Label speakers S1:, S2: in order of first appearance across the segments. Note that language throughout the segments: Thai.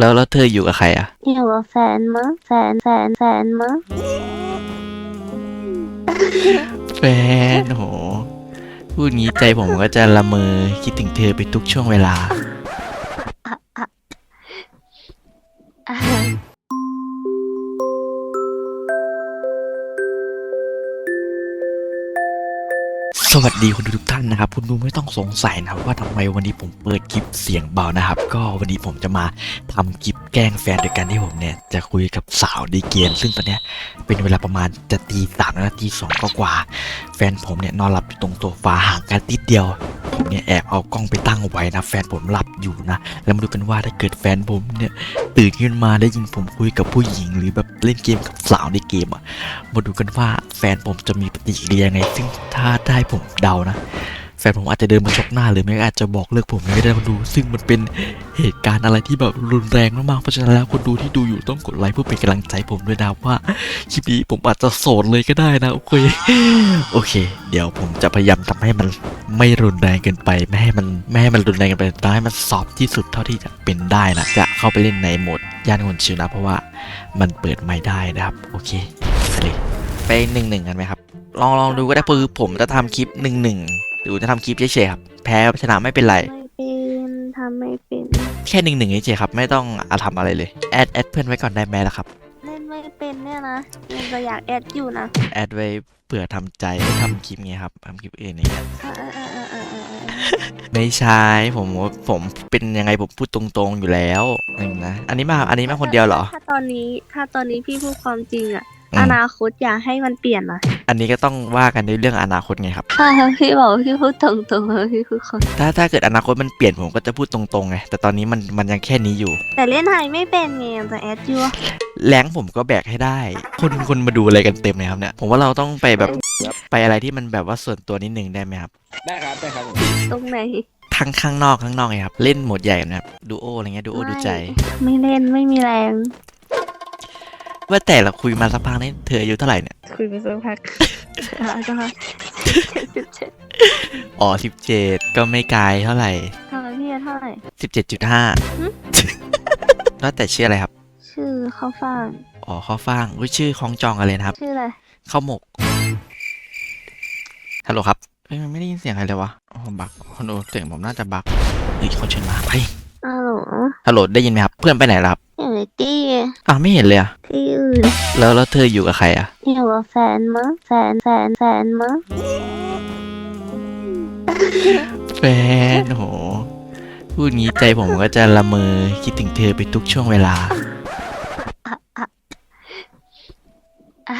S1: แล้วแล้วเธออยู่กับใครอะ
S2: อยู่กับแฟนมั้งแฟนแฟนแฟนมั้ง
S1: แฟนโห พูดงี้ใจผมก็จะละเมอคิดถึงเธอไปทุกช่วงเวลา
S2: อ่า
S1: วัสดีคุณทุกท่านนะครับคุณดูไม่ต้องสงสัยนะครับว่าทำไมวันนี้ผมเปิดคลิปเสียงเบานะครับ ก็วันนี้ผมจะมาทำคลิป แกล้งแฟนโดยการที่ผมเนี่ยจะคุยกับสาวดีเกม ซึ่งตอนเนี้ยเป็นเวลาประมาณจะตีสามนาทีสองก็กว่า แฟนผมเนี่ยนอนหลับอยู่ตรงโซฟาห่างกันนิดเดียว ผมเนี่ยแอบเอากล้องไปตั้งไว้นะ แฟนผมหลับอยู่นะ แล้วมาดูกันว่าถ้าเกิดแฟนผมเนี่ยตื่นขึ้นมาได้ยินผมคุยกับผู้หญิง หรือแบบเล่นเกมกับสาวในเกมอะ มาดูกันว่าแฟนผมจะมีปฏิกิริยาไง ซึ่งถ้าได้ผมเดานะ แฟนผมอาจจะเดินมาชกหน้าหรือไม่อาจจะบอกเลิกผมไม่ได้มาดู ซึ่งมันเป็นเหตุการณ์อะไรที่แบบรุนแรงมากๆเพราะฉะนั้นแล้วคนดูที่ดูอยู่ต้องกดไลค์เพื่อเป็นกำลังใจผมด้วยนะว่าคลิปนี้ผมอาจจะโสดเลยก็ได้นะโอเคโอเค เดี๋ยวผมจะพยายามทำให้มันไม่รุนแรงเกินไปไม่ให้มันไม่ให้มันรุนแรงเกินไปทำให้มันซอฟที่สุดเท่าที่จะเป็นได้นะจะเข้าไปเล่นในโหมดย่านคนชิวนะเพราะว่ามันเปิดไม่ได้นะครับ โอเคไปเลยไปหนึ่งหนึ่งกันไหมครับลองลองดูก็ได้คือผมจะทำคลิปหนึ่งหนึ่ง หรือจะทำคลิปเฉยๆครับ แพ้ชนะไม่เป็นไร
S2: ไม่เป็นทำไม่เป็น
S1: แค่หนึ่งหนึ่งเฉยๆครับ ไม่ต้องอาทำอะไรเลย แอดแอดเพื่อนไว้ก่อนได้ไหมล่ะครับ
S2: เล่นไม่เป็นเนี่ยนะยังจะอยากแอดอยู่นะ
S1: แอดไว้เผื่อทำใจให้ทำคลิปไงครับทำคลิปอื่นอย่างเงี้ย
S2: เออเออเออเออเออเออ
S1: ไม่ใช่ผมผมเป็นยังไงผมพูดตรงๆอยู่แล้วหนึ่งนะ อันนี้มาอันนี้มาคนเดียวเหรอ
S2: ถ้าตอนนี้ถ้าตอนนี้พี่พูดความจริงอะ
S1: อืม
S2: อนาคตอย่าให้มันเปลี่ยนนะ
S1: อันนี้ก็ต้องว่ากันในเรื่องอนาคตไงครับ
S2: ถ้าพี่บอกว่าพี่พูดตรงๆแล้วพี่พูดความ
S1: ถ้าถ้าเกิดอนาคตมันเปลี่ยนผมก็จะพูดตรงๆไงแต่ตอนนี้มันมันยังแค่นี้อยู่
S2: แต่เล่นไทยไม่เป็นไงยังจะแอดอยู่อะ
S1: แรงผมก็แบกให้ได้ คนคนมาดูอะไรกันเต็มเลยครับเนี่ยผมว่าเราต้องไปแบบไปอะไรที่มันแบบว่าส่วนตัวนิดนึงได้ไหมครับ
S3: ได้ครับได้ครับผม
S2: ตรงไหน
S1: ข้างข้างนอกข้างนอกไงครับ เล่นโหมดใหญ่กันนะครับดูโออะไรเงี้ยดูโอ
S2: ไม่
S1: ดูใจ
S2: ไม่เล่นไม่มีแรง
S1: ว่าแต่เราคุยมาสักพักนี่เธออายุเท่าไหร่เนี่ย
S2: คุยไปสักพักแล้วก็สิบเจ็ด
S1: อ๋อสิบเจ็ดก็ไม่ไกลเท่าไหร่
S2: ทำไมพี่เท่าไหร่
S1: สิบเจ็ดจุดห้า
S2: หึ
S1: แล้วแต่ชื่ออะไรครับ
S2: ชื่อข้าวฟ่าง
S1: อ๋อข้าวฟ่างอุ้ยชื่อคล้องจองกันเลยนะครับ
S2: ชื่ออะไร
S1: ข้าวหมก ฮัลโหลครับเอ้ยมันไม่ได้ยินเสียงใครเลยวะอ๋อบักคนดูเสียงผมน่าจะบักเฮ้ยเขาเชิญมาไป
S2: อ้าวเหรอ
S1: ฮัลโหลได้ยินไหมครับ เพื่อนไปไหนแล้วครับ
S2: อยู่ในตี้
S1: อะไม่เห็นเลยอะ
S2: ที่ อื่น
S1: แล้วแล้วเธออยู่กับใครอะ
S2: อยู่กับแฟนมั้งแฟนแฟนแฟนมั้ง
S1: แฟนโห พูดงี้ใจผมก็จะละเมอคิดถึงเธอไปทุกช่วงเวลา
S2: อ่า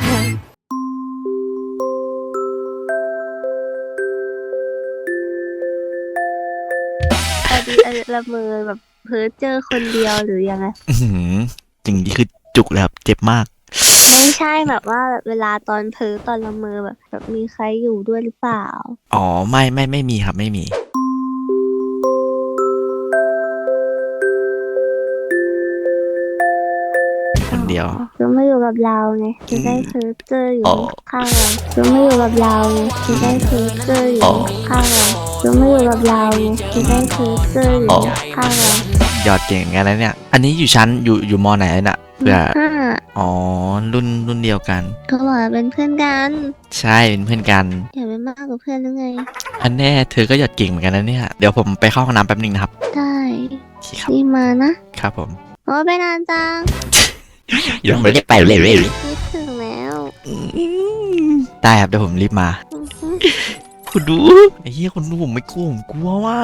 S2: อันนี้อันนี้ละเมอแบบเพ้อเจอคนเดียวหรือยังไง
S1: อื้อหือจริงที่คือ จุกเลยครับเจ็บมาก
S2: ไม่ใช่แบบว่าแบบเวลาตอนเพ้อตอนละเมอแบบแบบมีใครอยู่ด้วยหรือเปล่า
S1: อ๋อไม่ไม่ไม่มีครับไม่มี คนเดียว
S2: จะไม่อยู่กับเราไงจะได้เพ้อเจออยู่
S1: อ๋อ
S2: ข้างเราจะไม่อยู่กับเราไงจะได้เพ้อเจออยู่
S1: อ๋อ
S2: ข้างเราจะไม่อยู่กับเราไงจะได้เพ้อเจออยู่
S1: อ๋อ
S2: ข้างเรา
S1: ยอดเก่งกันนะเนี่ย อันนี้อยู่ชั้นอยู่อยู่มอไหนน่ะเพื่อ
S2: ห้า
S1: อ๋อรุ่นรุ่นเดียวกัน
S2: ก็บอกว่าเป็นเพื่อนกัน
S1: ใช่เป็นเพื่อนกัน
S2: อย่าไปมากกว่าเพื่อนหรือไง
S1: อันแน่เธอก็หยอดเก่งเหมือนกันนะเนี่ยเดี๋ยวผมไปเข้าห้องน้ำแป๊บนึงนะครับ
S2: ได้
S1: โอเคครับ
S2: รีบมานะครับ
S1: ผม
S2: โอ้ไปนานจัง
S1: ยังไม่ได้ไปเลย
S2: คิดถึงแล้ว
S1: ได้ครับเดี๋ยวผมรีบมา
S2: อื้อหือ
S1: คุณดูไอ้เหี้ยคนดูผมไม่กลัวผมกลัวว่า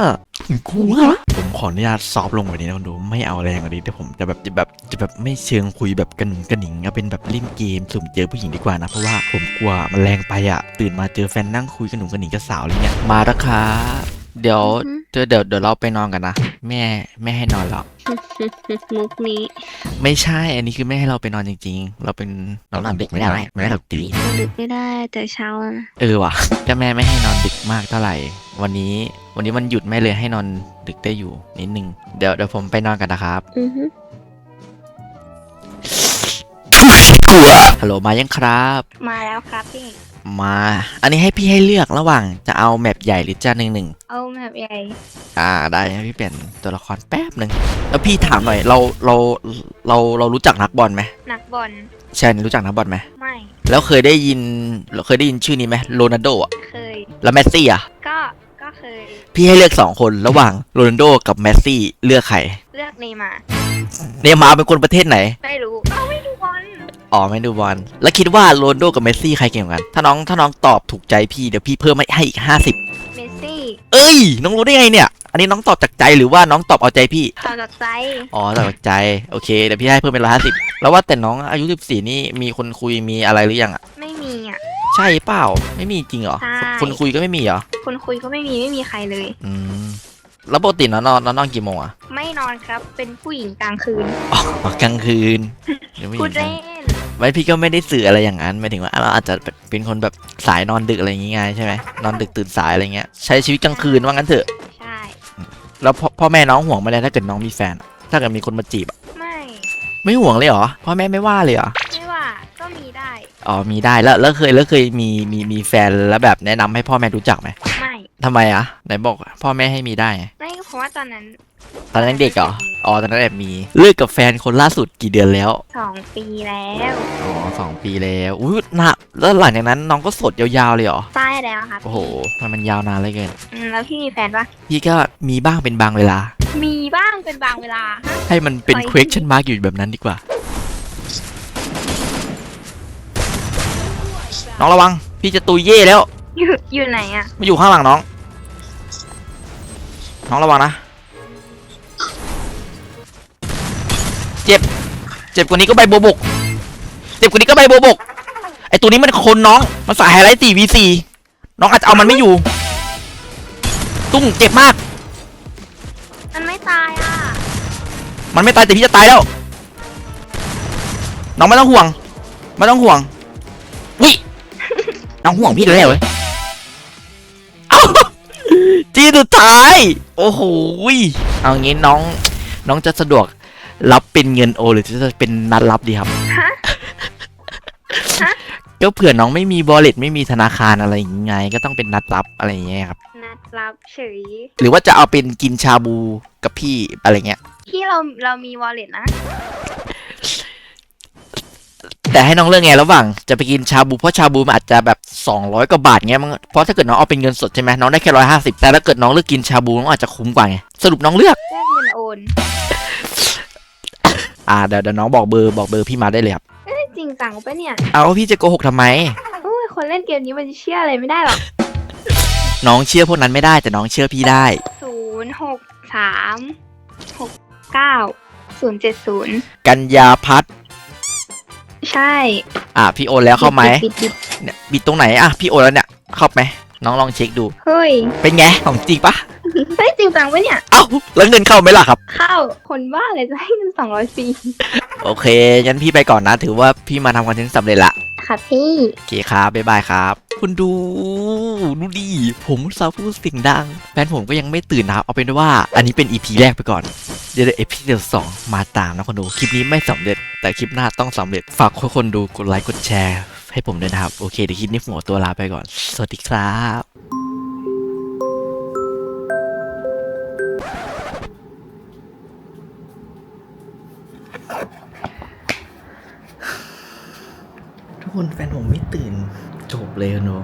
S1: ผมกลัวผมขออนุญาตซอฟต์ลงกว่านี้นะคุณดูไม่เอาแรงกว่านี้แต่ผมจะแบบจะแบบจะแบบไม่เชิงคุยแบบกระหนุงกระหนิงเอาเป็นแบบเล่นเกมสุ่มเจอผู้หญิงดีกว่านะเพราะว่าผมกลัวมันแรงไปอะ ตื่นมาเจอแฟนนั่งคุยกระหนุงกระหนิงกับสาวอะไรเงี้ยมาแล้วครับเดี๋ยว
S2: อือ
S1: เดี๋ยวเดี๋ยวเดี๋ยวเราไปนอนกันนะ แม่แม่ให้นอนแล้ว
S2: หือมุกนี้
S1: ไม่ใช่ อันนี้คือไม่ให้เราไปนอนจริง ๆ เราเป็นเรานอนดึกไม่ได้ไม่ได้เราตี
S2: มันดึกไม่ได้แต่เช้าแล้วนะ
S1: เออว่ะก็แม่ไม่ให้นอนดึกมากเท่าไหร่ วันนี้วันนี้มันหยุดแม่เลยให้นอนดึกได้อยู่นิดนึงเดี๋ยวเดี๋ยวผมไปนอนกันนะครับ
S2: อือฮึ
S1: กลัวฮัลโหลมายังครับ
S2: มาแล้วครับพี่
S1: มา อันนี้ให้พี่ให้เลือกระหว่างจะเอาแมปใหญ่หรือจะหนึ่งหนึ่ง
S4: เอาแบบใหญ่
S1: อ่าได้ให้พี่เปลี่ยนตัวละครแป๊บหนึ่งแล้วพี่ถามหน่อยเราเราเราเรารู้จักนักบอลไหม
S4: นักบอล
S1: ใช่รู้จักนักบอลไหม
S4: ไม่
S1: แล้วเคยได้ยินเคยได้ยินชื่อนี้ไหมโรนัลโดอะ
S4: เคย
S1: แล้วเมสซี่อะ
S4: ก็ก็เคย
S1: พี่ให้เลือกสองคนระหว่างโรนัลโดกับเมสซี่เลือกใคร
S4: เลือกเนย์มาร์
S1: เนย์มาร์เป็นคนประเทศไหน
S4: ไม่รู้
S1: อ๋อไม่ดูบอลแล้วคิดว่าโรนัลโดกับเมสซี่ใครเก่งกว่ากัน ถ้าน้องถ้าน้องตอบถูกใจพี่เดี๋ยวพี่เพิ่มให้อีกห้าสิบ
S4: เมสซี่
S1: เอ้ย น้องรู้ได้ไงเนี่ย อันนี้น้องตอบจากใจหรือว่าน้องตอบเอาใจพี่
S4: ต่อจากใจ
S1: อ๋อตอบจากใจ โอเคเดี๋ยวพี่ให้เพิ่มเป็นร้อยห้าสิบแล้วว่าแต่น้องอายุสิบสี่นี่มีคนคุยมีอะไรหรือยังอะ
S4: ไม่มีอะ
S1: ใช่เปล่า ไม่มีจริงเหรอ
S4: ใช่
S1: คนคุยก็ไม่มีเหรอ
S4: คนคุยก็ไม่มีไม่มีใครเลย
S1: อืม แล้วปกติน้องนอนน้องนอนกี่โมงอะ
S4: ไม่นอนครับเป็นผู้หญิงกลางคืน
S1: อ๋อกลางคืนเดี๋ยวไม่
S4: พูด
S1: เห็น
S4: เล่น
S1: ไม่พี่ก็ไม่ได้สื่ออะไรอย่างนั้นหมายถึงว่าเราอาจจะเป็นคนแบบสายนอนดึกอะไรอย่างงี้ไงใช่ไหมนอนดึกตื่นสายอะไรเงี้ยใช้ชีวิตกลางคืนว่างั้นเถอะ
S4: ใช่
S1: แล้วพ่อพ่อแม่น้องห่วงไหมเลยถ้าเกิดน้องมีแฟนอะถ้าเกิดมีคนมาจีบอะ
S4: ไม่
S1: ไม่ห่วงเลยเหรอพ่อแม่ไม่ว่าเลยเหรอ
S4: ไม่ว่าก็มีได้
S1: อ๋อมีได้แล้วแล้วเคยแล้วเคยมีมีมีแฟนแล้วแบบแนะนำให้พ่อแม่รู้จักไหม
S4: ไม่
S1: ทำไมอะไหนบอกพ่อแม่ให้มีได้ไง
S4: ไม่เพราะว่าตอนนั้น
S1: ตอนนั้นเด็กเหรออ๋อตอนนั้นแอบมีเลิกกับแฟนคนล่าสุดกี่เดือนแล้ว
S4: สองปีแล้ว
S1: อ๋อสองปีแล้วอุ้ยนะแล้วหลังจากนั้นน้องก็โสดยาวๆเลยเหรอ
S4: ใต้แล้วครับ
S1: โอ้โหมันมันยาวนานเลยเกิน
S4: อืมแล้วพี่มีแฟนปะ
S1: พี่ก็มีบ้างเป็นบางเวลา
S4: มีบ้างเป็นบางเวลาฮะ
S1: ให้มันเป็น
S4: ไป
S1: question mark อยู่แบบนั้นดีกว่า น้องระวัง พี่จะตุยเย่แล้ว
S4: อยู่อยู่ไหนอะ
S1: มาอยู่ข้างหลังน้อง น้องระวังนะ เจ็บ เจ็บกว่านี้ก็ใบโบบกเจ็บกว่านี้ก็ใบโบบกไอตัวนี้มันคนน้อง มันสายไฮไลท์ 4v4 น้องอาจจะเอามันไม่อยู่ ตุ้งเจ็บมาก
S4: มันไม่ตายอะ
S1: มันไม่ตายแต่พี่จะตายแล้ว น้องไม่ต้องห่วง ไม่ต้องห่วงวิน้องห่วงพี่เลยเหรอเอ้าจีสุดท้าย โอ้โหยเอางี้น้องน้องจะสะดวกรับเป็นเงินโอ หรือจะเป็นนัดรับดีครับ
S4: ฮะฮะ
S1: ก็เผื่อน้องไม่มีบอลเลตไม่มีธนาคารอะไรอย่างงี้ไงก็ต้องเป็นนัดรับอะไรอย่างเงี้ยครับ
S4: นัดรับเฉย
S1: หรือว่าจะเอาเป็นกินชาบูกับพี่อะไรเงี้ย
S4: พี่เราเรามีวอลเล็ตนะ
S1: แต่ให้น้องเลือกไงระหว่างจะไปกินชาบูเพราะชาบูมันอาจจะแบบ 200กว่าบาทเงี้ยมันเพราะถ้าเกิดน้องเอาเป็นเงินสดใช่ไหมน้องได้แค่ร้อยห้าสิบแต่ถ้าเกิดน้องเลือกกินชาบูน้องอาจจะคุ้มกว่าไงสรุปน้องเลือก
S4: เลือกเงินโอน
S1: อ่าเดี๋ยวเดี๋ยวน้องบอกเบอร์บอกเบอร์พี่มาได้เลยครับ
S4: เอ้ยจริงจังปะเนี่ย
S1: เอาพี่จะโกหกทำไม
S4: โอ้ยคนเล่นเกมนี้มันจะเชื่ออะไรไม่ได้หรอก
S1: น้องเชื่อพวกนั้นไม่ได้แต่น้องเชื่อพี่ได้
S4: ศูนย์หกสามหกเก้าศูนย์เจ็ดศูนย์
S1: กัญญาพัฒน์
S4: ใช่
S1: อ่าพี่โอนแล้วเข้าไหม
S4: ปิดปิด
S1: เนี่ยบิดตรงไหนอะพี่โอนแล้วเนี่ยเข้าไหมน้องลองเช็คดู
S4: เฮ้ย
S1: เป็นไงของจริงปะ
S4: เฮ้ยจริงจังปะเนี่ย
S1: เอ้าแล้วเงินเข้าไหมล่ะครับ
S4: เข้าคนบ้าเลยจะให้เงินสองร้อยฟรี
S1: โอเคงั้นพี่ไปก่อนนะ ถือว่าพี่มาทำคอนเทนต์สำเร็จละ
S4: ค่ะพี่
S1: โอเคครับบ๊ายบายครับ คุณดูดูดีผมอุตสาห์พูดเสิ่งดังแฟนผมก็ยังไม่ตื่นนะครับเอาเป็นว่าอันนี้เป็น EP แรกไปก่อน เดี๋ยวเอพิโซดสองมาตามนะคนดู คลิปนี้ไม่สำเร็จ แต่คลิปหน้าต้องสำเร็จ ฝากทุกคนดูกดไลค์กดแชร์ ให้ผมด้วยนะครับ โอเคเดี๋ยวคลิปนี้ผมขอตัวลาไปก่อน สวัสดีครับทุกคนแฟนผมไม่ตื่นจบเลยคุณดู